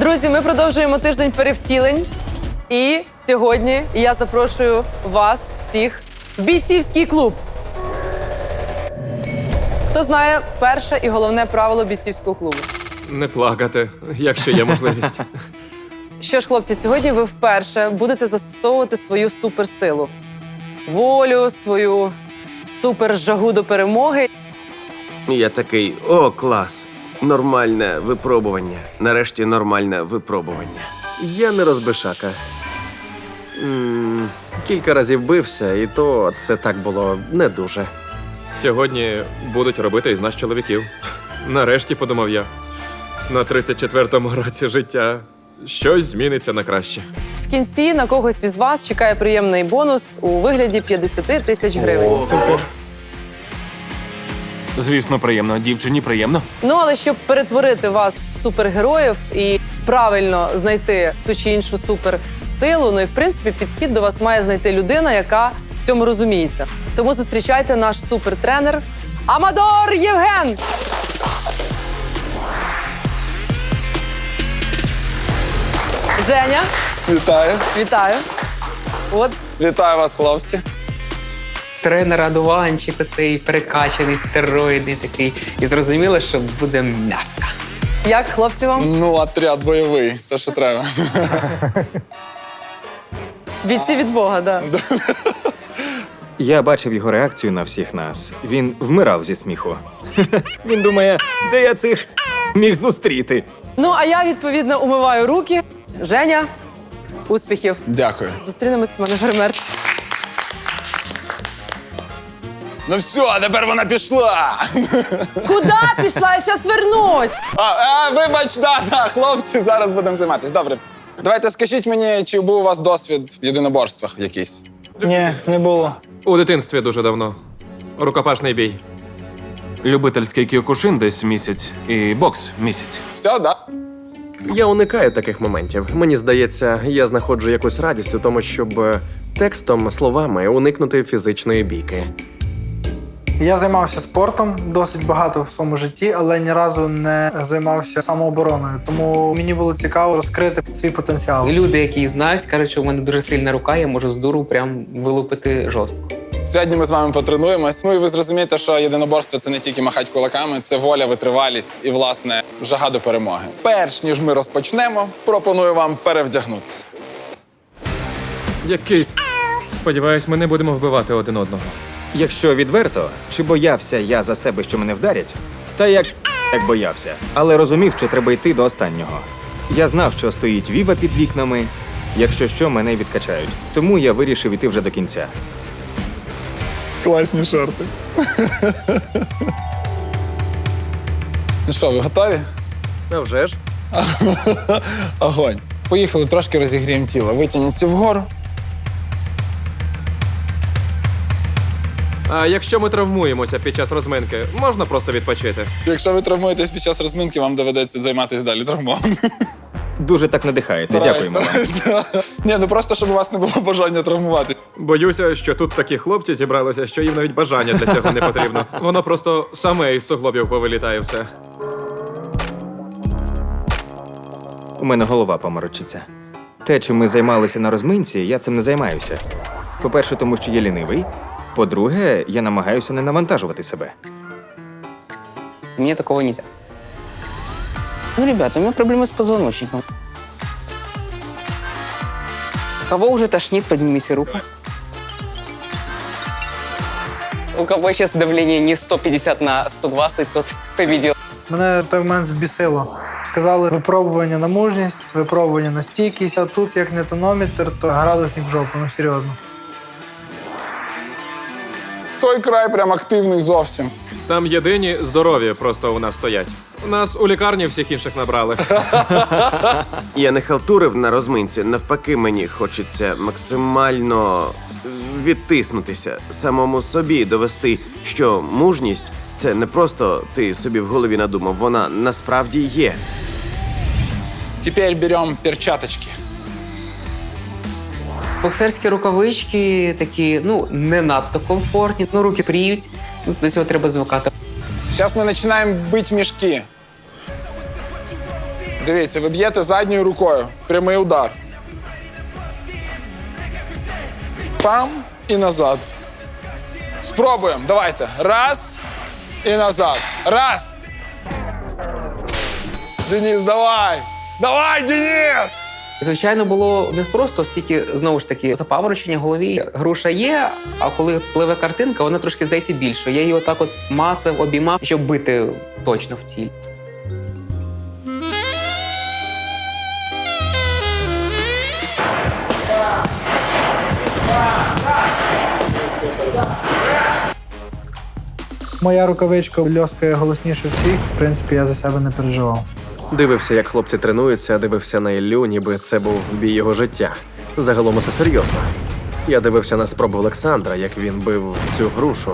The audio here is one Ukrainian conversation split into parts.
Друзі, ми продовжуємо тиждень перевтілень. І сьогодні я запрошую вас всіх в бійцівський клуб. Хто знає перше і головне правило бійцівського клубу? Не плакати, якщо є можливість. Що ж, хлопці, сьогодні ви вперше будете застосовувати свою суперсилу, волю, свою супержагу до перемоги. Я такий: о, клас! Нормальне випробування. Нарешті нормальне випробування. Я не розбишака. М, Кілька разів бився, і то це так було не дуже. Сьогодні будуть робити із нас чоловіків. Нарешті подумав я. На 34-му році життя щось зміниться на краще. В кінці на когось із вас чекає приємний бонус у вигляді 50 тисяч гривень. Супер. Звісно, приємно. Дівчині приємно. Ну але щоб перетворити вас в супергероїв і правильно знайти ту чи іншу суперсилу, ну і в принципі підхід до вас має знайти людина, яка в цьому розуміється. Тому зустрічайте наш супертренер Амадор Євген. Женя, Вітаю, вітаю. От вітаю вас, хлопці. Тренер одуванчик, оцей перекачаний, стероїдний такий. І зрозуміло, що буде м'яска. як хлопці вам? Ну, отряд бойовий, то що треба. Бійці від Бога, да. Я бачив його реакцію на всіх нас. Він вмирав зі сміху. Він думає, де я цих міг зустріти. Ну а я відповідно умиваю руки. Женя, успіхів. Дякую. Зустрінемось в мене в. Ну все, тепер вона пішла. Куди пішла? Я зараз вернусь. А, а, вибач, да, да, хлопці, зараз будемо займатися. Добре. Давайте скажіть мені, чи був у вас досвід в єдиноборствах якийсь? Ні, не було. У дитинстві дуже давно. Рукопашний бій. Любительський кіокушин десь місяць і бокс місяць. Все, да? Я уникаю таких моментів. Мені здається, я знаходжу якусь радість у тому, щоб е, текстом, словами уникнути фізичної бійки. Я займався спортом досить багато в своєму житті, але ні разу не займався самообороною. Тому мені було цікаво розкрити свій потенціал. Люди, які знають, кажуть, що у мене дуже сильна рука, я можу з дуру прям вилупити жорстко. Сьогодні ми з вами потренуємось. Ну і ви зрозумієте, що єдиноборство це не тільки махать кулаками, це воля, витривалість і, власне, жага до перемоги. Перш ніж ми розпочнемо, пропоную вам перевдягнутися. Який. Сподіваюсь, ми не будемо вбивати один одного. Якщо відверто, чи боявся я за себе, що мене вдарять? Та як, як боявся, але розумів, що треба йти до останнього. Я знав, що стоїть віва під вікнами. Якщо що, мене відкачають. Тому я вирішив іти вже до кінця. Класні шорти. ну що, ви готові? А вже ж. Огонь. Поїхали, трошки розігріємо тіло. Витягніться вгору. А якщо ми травмуємося під час розминки, можна просто відпочити. Якщо ви травмуєтесь під час розминки, вам доведеться займатися далі травмованим. Дуже так надихаєте. Дякуємо вам. Ні, ну просто щоб у вас не було бажання травмувати. Боюся, що тут такі хлопці зібралися, що їм навіть бажання для цього не потрібно. Воно просто саме із суглобів повилітає все. У мене голова поморочиться. Те, чим ми займалися на розминці, я цим не займаюся. По-перше, тому що я лінивий. По-друге, я намагаюся не навантажувати себе. Мне такого нельзя. Ну, ребята, у меня проблемы с позвоночником. Кого уже тошнит, поднимите руку. У кого сейчас давление не 150 на 120, тот победил. Мене в той момент збісило. Сказали випробування на мужність, випробування на стійкість. А тут як не тонометр, то градусник в жопу, ну серйозно. Той край прям активний зовсім. Там єдині здорові просто у нас стоять. У нас у лікарні всіх інших набрали. Я не халтурив на розминці, навпаки, мені хочеться максимально відтиснутися, самому собі довести, що мужність це не просто ти собі в голові надумав, вона насправді є. Тепер беремо перчаточки. Боксерські рукавички такі, ну, не надто комфортні, ну, руки пріють, ну, до цього треба звикати. Зараз ми починаємо бити мішки. Дивіться, ви б'єте задньою рукою. Прямий удар. Пам і назад. Спробуємо. Давайте. Раз і назад. Раз. Денис, давай! Давай, Денис! Звичайно, було не просто, оскільки знову ж таки запаморочення голові. Груша є, а коли пливе картинка, вона трошки здається більшою. Я її отак от мацав, обіймав, щоб бити точно в ціль. Моя рукавичка льоскає голосніше всіх. В принципі, я за себе не переживав. Дивився, як хлопці тренуються, дивився на Іллю, ніби це був бій його життя. Загалом усе серйозно. Я дивився на спробу Олександра, як він бив цю грушу.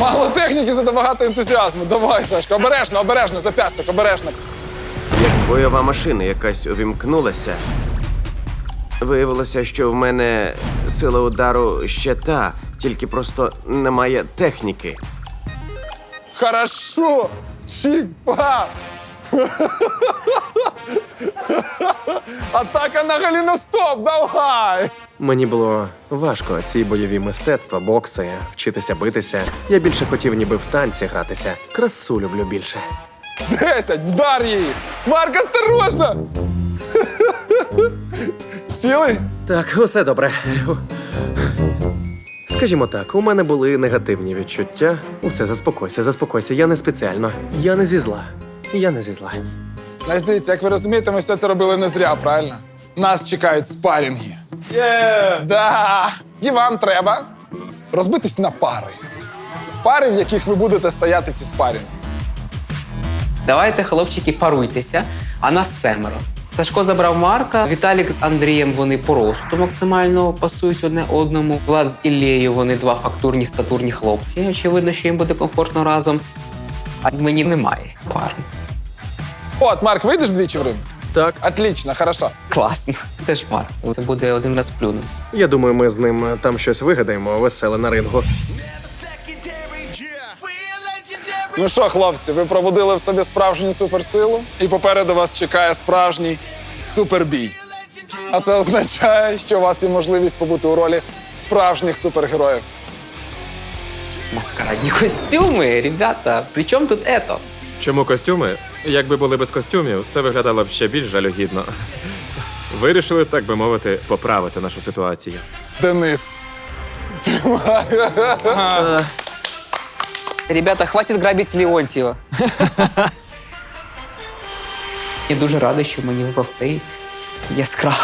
Мало техніки, зато багато ентузіазму. Давай, Сашка, обережно, обережно, запясток, обережно. Як бойова машина якась увімкнулася, виявилося, що в мене сила удару ще та, тільки просто немає техніки. Хорошо! Чіпа! Атака на голеностоп, давай! Мені було важко ці бойові мистецтва, бокси, вчитися битися. Я більше хотів ніби в танці гратися. Красу люблю більше. Десять, вдар її! Марк, осторожно! Цілий? Так, усе добре. Скажімо так, у мене були негативні відчуття. Усе, заспокойся, заспокойся. Я не спеціально. Я не зі зла. Я не зі зла. Значить, дивіться, як ви розумієте, ми все це робили не зря, правильно? Нас чекають спарінги. Є! Да! І вам треба розбитись на пари. Пари, в яких ви будете стояти ці спарінги. Давайте, хлопчики, паруйтеся, а нас семеро. Сашко забрав Марка, Віталік з Андрієм вони просто максимально пасують одне одному. Влад з Іллею вони два фактурні статурні хлопці. Очевидно, що їм буде комфортно разом. А мені немає пари. От, Марк, вийдеш двічі в ринг? Так, Отлично, хорошо. Класно. Це ж Марк. Це буде один раз плюнув. я думаю, ми з ним там щось вигадаємо веселе на рингу. Ну що, хлопці, ви пробудили в собі справжню суперсилу, і попереду вас чекає справжній супербій. А це означає, що у вас є можливість побути у ролі справжніх супергероїв. Маскарадні костюми, ребята. При чому тут ето? Чому костюми? Якби були без костюмів, це виглядало б ще більш жалюгідно. Вирішили, так би мовити, поправити нашу ситуацію. Денис. Ребята, хватит грабить Леонтьєва. Я дуже радий, що мені випав цей яскравий.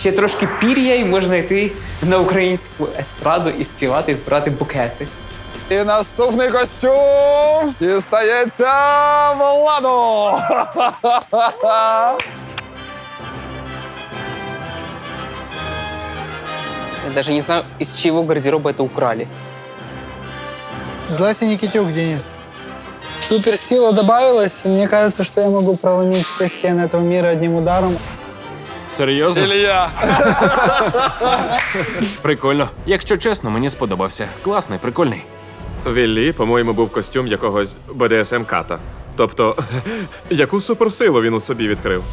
Ще трошки пір'я і можна йти на українську естраду і співати, і збирати букети. І наступний костюм дістається Владу. Я даже не знаю, из чьего гардероба это украли. З Лесі Нікітюк, Денис. Суперсила добавилась. Мне кажется, что я могу проломить все стены этого мира одним ударом. Серйозно? Ілля. Прикольно. Якщо чесно, мені сподобався. Класний, прикольний. В Іллі, по-моєму, був костюм якогось БДСМ ката. Тобто, яку суперсилу він у собі відкрив?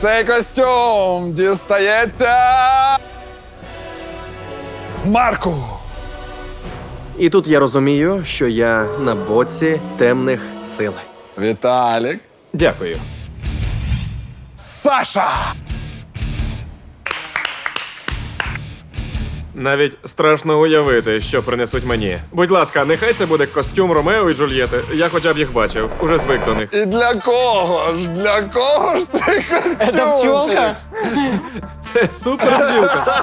Цей костюм дістається. Марку. І тут я розумію, що я на боці темних сил. Віталік. Дякую. Саша. Навіть страшно уявити, що принесуть мені. Будь ласка, нехай це буде костюм Ромео і Джульєти. Я хоча б їх бачив, уже звик до них. І для кого ж? Для кого ж цей костюм? Це супер бджілка.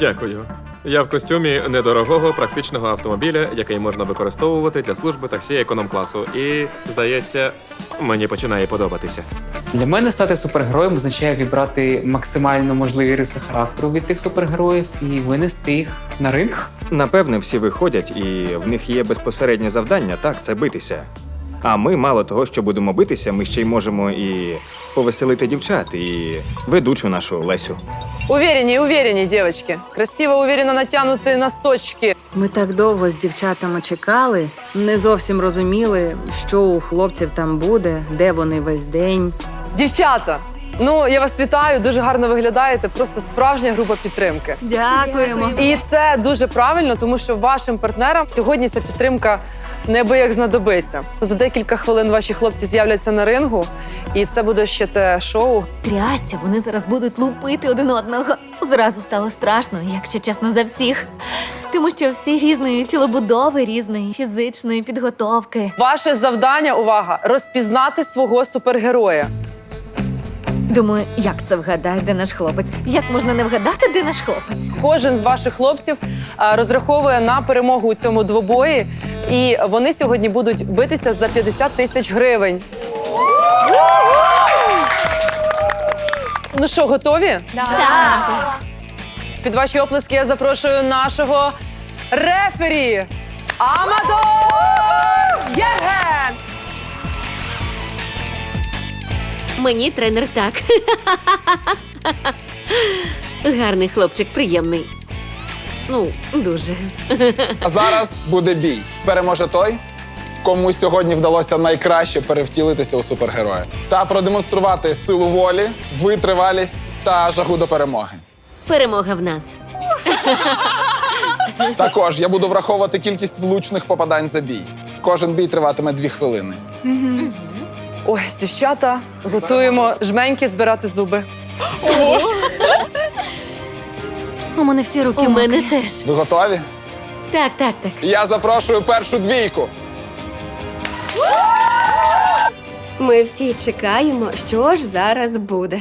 Дякую. Я в костюмі недорогого практичного автомобіля, який можна використовувати для служби таксі економ-класу. І, здається, мені починає подобатися. Для мене стати супергероєм означає вібрати максимально можливі риси характеру від тих супергероїв і винести їх на ринг. Напевне, всі виходять, і в них є безпосереднє завдання, так, це битися. А ми, мало того, що будемо битися, ми ще й можемо і повеселити дівчат, і ведучу нашу Лесю. Уверені, уверені, дівчатки. Красиво, уверенно натягнуті носочки. Ми так довго з дівчатами чекали, не зовсім розуміли, що у хлопців там буде, де вони весь день. Дівчата, ну я вас вітаю, дуже гарно виглядаєте. Просто справжня група підтримки. Дякуємо. І це дуже правильно, тому що вашим партнерам сьогодні ця підтримка неабияк знадобиться. За декілька хвилин ваші хлопці з'являться на рингу, і це буде ще те шоу. Трясся, вони зараз будуть лупити один одного. Зразу стало страшно, якщо чесно, за всіх. Тому що всі різної тілобудови, різної фізичної підготовки. Ваше завдання, увага, розпізнати свого супергероя. Думаю, як це вгадає, де наш хлопець? Як можна не вгадати, де наш хлопець? Кожен з ваших хлопців а, розраховує на перемогу у цьому двобої, і вони сьогодні будуть битися за 50 тисяч гривень. Ну що, готові? Так. Під ваші оплески я запрошую нашого рефері Амадор Мені тренер так. Гарний хлопчик, приємний. Ну, дуже. А зараз буде бій. Переможе той, кому сьогодні вдалося найкраще перевтілитися у супергероя та продемонструвати силу волі, витривалість та жагу до перемоги. Перемога в нас. Також я буду враховувати кількість влучних попадань за бій. Кожен бій триватиме дві хвилини. Ой, дівчата, готуємо жменьки збирати зуби. У мене всі руки. У мене теж. Ви готові? Так, так, так. Я запрошую першу двійку. Ми всі чекаємо, що ж зараз буде.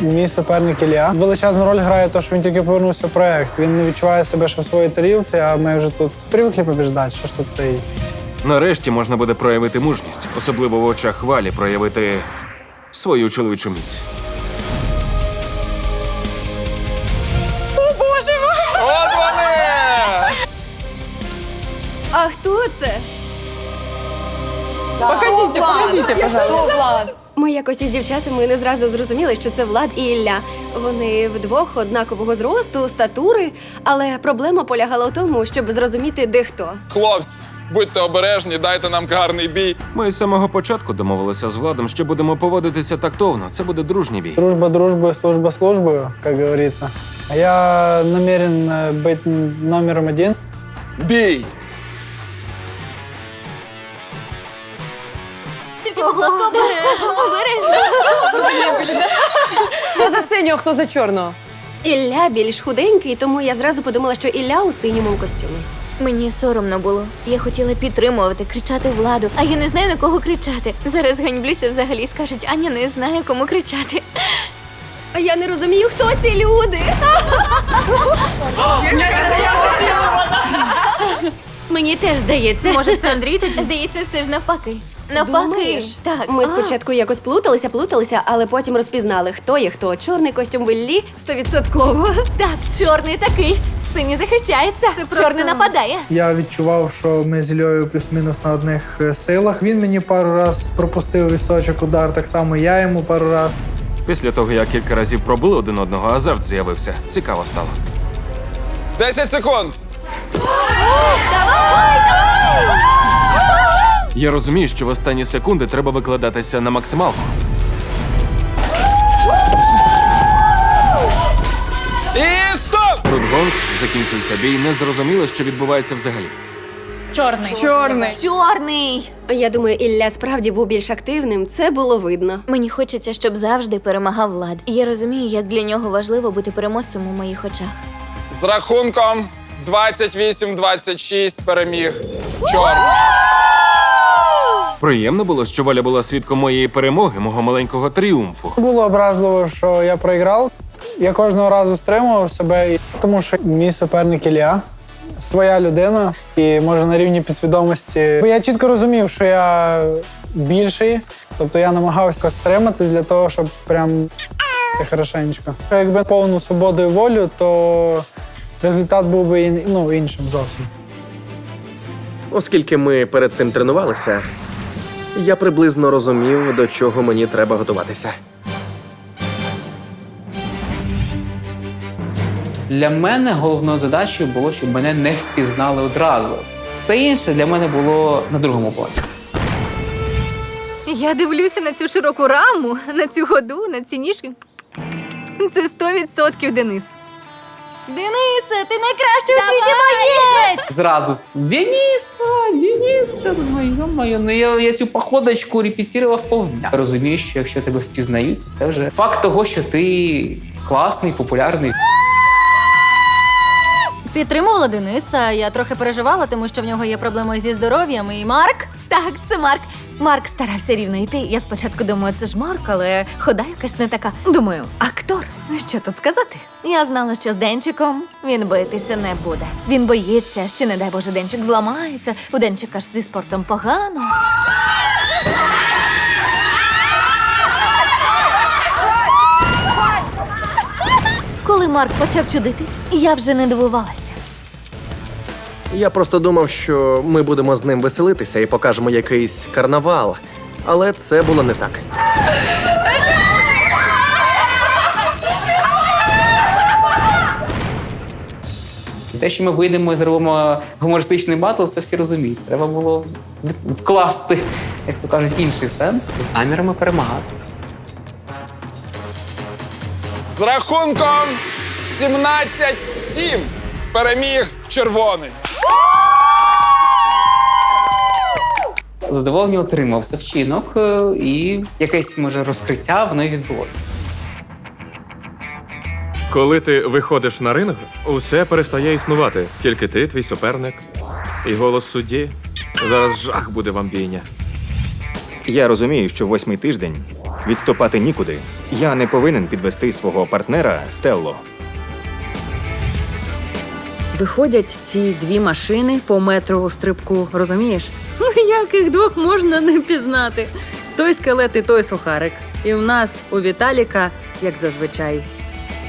Мій суперник Ілля. Величезну роль грає те, що він тільки повернувся в проект. Він не відчуває себе, що в своїй тарілці, а ми вже тут привикли побіждати. Що ж тут таїть? Нарешті можна буде проявити мужність, особливо в очах валі проявити свою чоловічу міць. От вони! А хто це? Походіть, походіть, пожалуйста. Ми якось із дівчатами не зразу зрозуміли, що це Влад і Ілля. Вони вдвох однакового зросту, статури, але проблема полягала в тому, щоб зрозуміти, де хто. Хлопці, будьте обережні, дайте нам гарний бій. Ми з самого початку домовилися з владом, що будемо поводитися тактовно. Це буде дружній бій. Дружба дружбою, служба службою, як говориться. А я намерен е, бути номером один. Бій! Тільки, будь ласка, обережно, обережно. Хто за синього, хто за чорного? Ілля більш худенький, тому я зразу подумала, що Ілля у синьому костюмі. Мені соромно було. Я хотіла підтримувати, кричати владу, а я не знаю на кого кричати. Зараз ганьблюся взагалі скажуть, Аня не знає, кому кричати. А я не розумію, хто ці люди. Мені теж здається. Може, це Андрій тоді? Здається, все ж навпаки. Навпаки. Думаєш? Так. Ми спочатку якось плуталися, плуталися, але потім розпізнали, хто є хто. Чорний костюм в Іллі стовідсотково. Так, чорний такий. Синій захищається. Чорний нападає. Я відчував, що ми з Ільою плюс-мінус на одних е, силах. Він мені пару раз пропустив вісочок удар, так само я йому пару раз. Після того, як кілька разів пробили один одного, азарт з'явився. Цікаво стало. 10 секунд! Я розумію, що в останні секунди треба викладатися на максималку. І стоп! Тут закінчується бій, не зрозуміло, що відбувається взагалі. Чорний. Я думаю, Ілля справді був більш активним. Це було видно. Мені хочеться, щоб завжди перемагав влад. І я розумію, як для нього важливо бути переможцем у моїх очах. З рахунком 28-26 переміг чорний. Приємно було, що Валя була свідком моєї перемоги, мого маленького тріумфу. Було образливо, що я проіграв. Я кожного разу стримував себе, тому що мій суперник Ілля своя людина, і може на рівні підсвідомості. Бо я чітко розумів, що я більший, тобто я намагався стриматись для того, щоб прям хорошенечко. Якби повну свободу і волю, то результат був би ну, іншим зовсім. Оскільки ми перед цим тренувалися, я приблизно розумів, до чого мені треба готуватися. Для мене головною задачею було, щоб мене не впізнали одразу. Все інше для мене було на другому плані. Я дивлюся на цю широку раму, на цю ходу, на ці ніжки. Це 100% Денис. Денисе, ти найкращий у світі боєць! Зразу з Дениска, ну моє, ну я, я цю походочку репетирував повдня. Розумію, що якщо тебе впізнають, то це вже факт того, що ти класний, популярний. Підтримувала Дениса. Я трохи переживала, тому що в нього є проблеми зі здоров'ям. І Марк? Так, це Марк. Марк старався рівно йти. Я спочатку думаю, це ж Марк, але хода якась не така. Думаю, актор. Що тут сказати? Я знала, що з Денчиком він битися не буде. Він боїться, що, не дай Боже, Денчик зламається. У Денчика ж зі спортом погано. Коли Марк почав чудити, я вже не дивувалася. Я просто думав, що ми будемо з ним веселитися і покажемо якийсь карнавал. Але це було не так. Те, що ми вийдемо і зробимо гумористичний батл, це всі розуміють. Треба було вкласти, як то кажуть, інший сенс з намірами перемагати. З рахунком 17-7 переміг червоний. Задоволення отримався вчинок, е, і якесь може розкриття воно і відбулося. Коли ти виходиш на ринг, усе перестає існувати. Тільки ти, твій суперник і голос судді. Зараз жах буде вам бійня. Я розумію, що восьмий тиждень відступати нікуди. Я не повинен підвести свого партнера Стелло. Виходять ці дві машини по метру у стрибку, розумієш? Ну як їх двох можна не пізнати? Той скелет і той сухарик. І в нас у Віталіка, як зазвичай,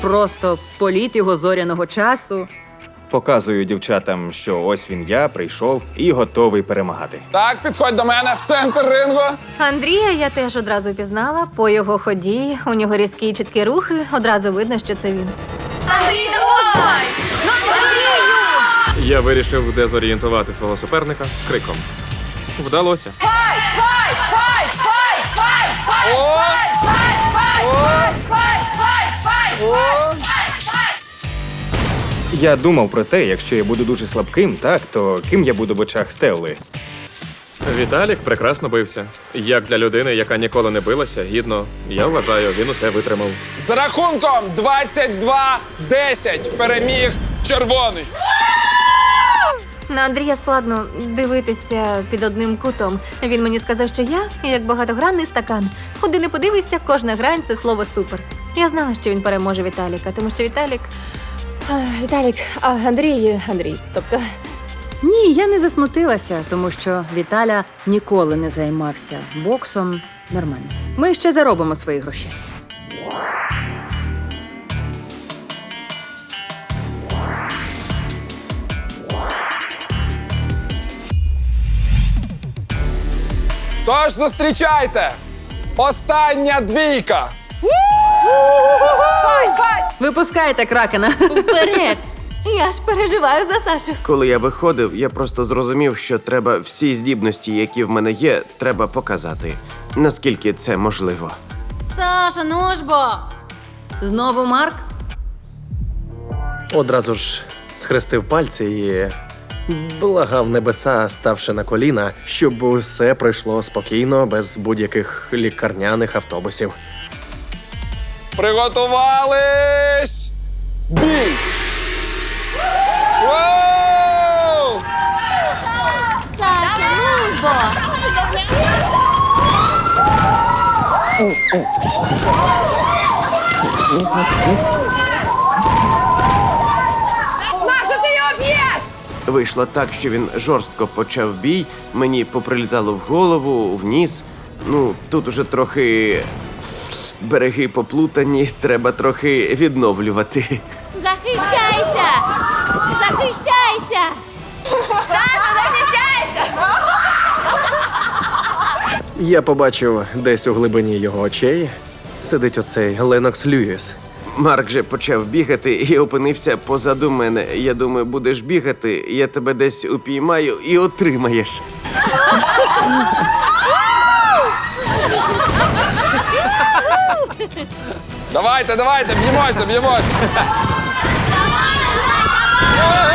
просто політ його зоряного часу. Показую дівчатам, що ось він я прийшов і готовий перемагати. Так, підходь до мене в центр рингу. Андрія я теж одразу пізнала по його ході. У нього різкі і чіткі рухи. Одразу видно, що це він. Андрій, давай! Я вирішив дезорієнтувати свого суперника криком. Вдалося. Я думав про те, якщо я буду дуже слабким, так то ким я буду в очах Стелли? Віталік прекрасно бився. Як для людини, яка ніколи не билася, гідно, я вважаю, він усе витримав. З рахунком 22-10 переміг червоний. На Андрія складно дивитися під одним кутом. Він мені сказав, що я як багатогранний стакан. Куди не подивишся, кожна грань це слово супер. Я знала, що він переможе Віталіка, тому що Віталік. А, Віталік, а Андрій, Андрій. Тобто, Ні, я не засмутилася, тому що Віталя ніколи не займався боксом. Нормально. Ми ще заробимо свої гроші. Тож зустрічайте! Остання двійка! Випускайте кракена. вперед! Я ж переживаю за Сашу. Коли я виходив, я просто зрозумів, що треба всі здібності, які в мене є, треба показати. Наскільки це можливо. Саша, ну ж бо! Знову Марк. Одразу ж схрестив пальці і благав небеса, ставши на коліна, щоб усе пройшло спокійно, без будь-яких лікарняних автобусів. Приготувались! Бій! Воу! Саша, ну ж бо! Вийшло так, що він жорстко почав бій, мені поприлітало в голову, в ніс. Ну, тут уже трохи береги поплутані, треба трохи відновлювати. Захищайся! Захищайся! Захищайся! Я побачив десь у глибині його очей сидить оцей Ленокс Льюіс. Марк же почав бігати і опинився позаду мене. Я думаю, будеш бігати, я тебе десь упіймаю і отримаєш. Давайте, давайте, б'ємося, б'ємося.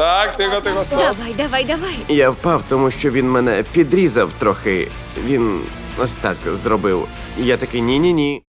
Так, тихо, тихо, стоп. Давай, давай, давай. Я впав, тому що він мене підрізав трохи. Він ось так зробив. Я такий ні-ні-ні.